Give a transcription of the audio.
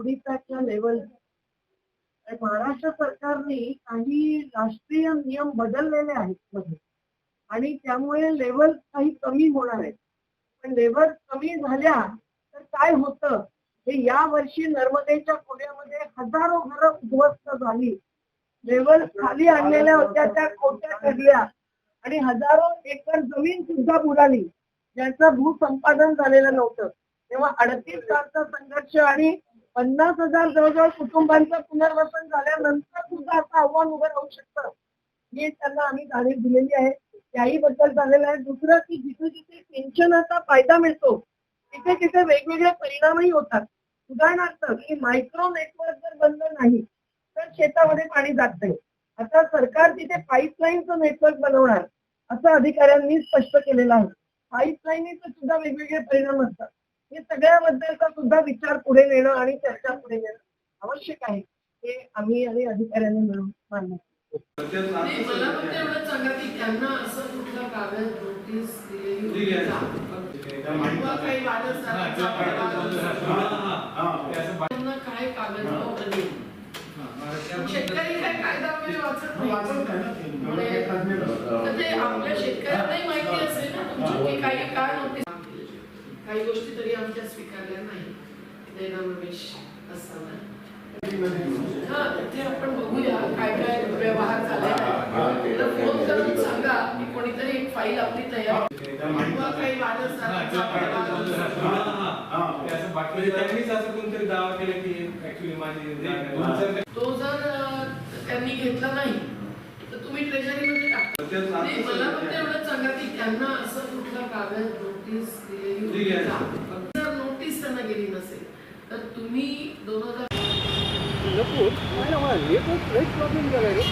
उडीसाच्या level Maharashtra सरकारने काही राष्ट्रीय नियम बदललेले आहेत मध्ये. आणि त्यामुळे लेवल काही कमी होणार आहे पण लेवल कमी झाल्या तर काय होतं? हे या वर्षी नर्मदेच्या खोऱ्यामध्ये हजारो घरं उद्ध्वस्त झाली. लेवल खाली आणलेल्या होत्या त्या खोट्या ठरल्या आणि हजारो एकर जमीन सुद्धा बुडाली. ज्याचं भूसंपादन झालेलं नव्हतं. तेव्हा अडतीस तासचा संघर्ष आणि पन्नास हजार जवळजवळ कुटुंबांचं पुनर्वसन झाल्यानंतर सुद्धा असं आव्हान उभं राहू शकतं. हे त्यांना आम्ही जाणीव दिलेली आहे. त्याही बद्दल झालेलं आहे. दुसरं की जिथे जिथे पेन्शनाचा फायदा मिळतो तिथे तिथे वेगवेगळे परिणामही होतात. उदाहरणार्थ की मायक्रो नेटवर्क जर बंद नाही तर शेतामध्ये पाणी जात नाही. आता सरकार तिथे पाईपलाईनचं नेटवर्क बनवणार असं अधिकाऱ्यांनी स्पष्ट केलेलं आहे. पाईपलाईनीचे सुद्धा वेगवेगळे परिणाम असतात. हे सगळ्याबद्दलचा सुद्धा विचार पुढे नेणं आणि चर्चा पुढे नेणं आवश्यक आहे हे आम्ही आणि अधिकाऱ्यांनी मिळून मान्य शेतकरी काय कायदा वाचत नाही ते आपल्या शेतकऱ्यांनाही माहिती असेल ना तुमची की काही काय नोटीस काही गोष्टी तरी आमच्या स्वीकारल्या नाही दैनवेश असताना हा ते आपण बघूया काय काय व्यवहार झाले तर फोन करून सांगा की कोणीतरी एक फाईल आपली तयार किंवा काही वादच त्यांनीच असं कोणतरी दावा केला की ऍक्च्युली माझी तुमचं तो जर त्यांनी घेतला नाही तर तुम्ही ट्रेजरीमध्ये टाका नाही, मला फक्त एवढंच सांगा की त्यांना असं कुठलं कागद नोटीस दिलेली होती का? फक्त जर नोटीस त्यांना गेली नसेल तर तुम्ही दोन हजार लपून नाही ना मला लेट प्रॉब्लेम झाला रे.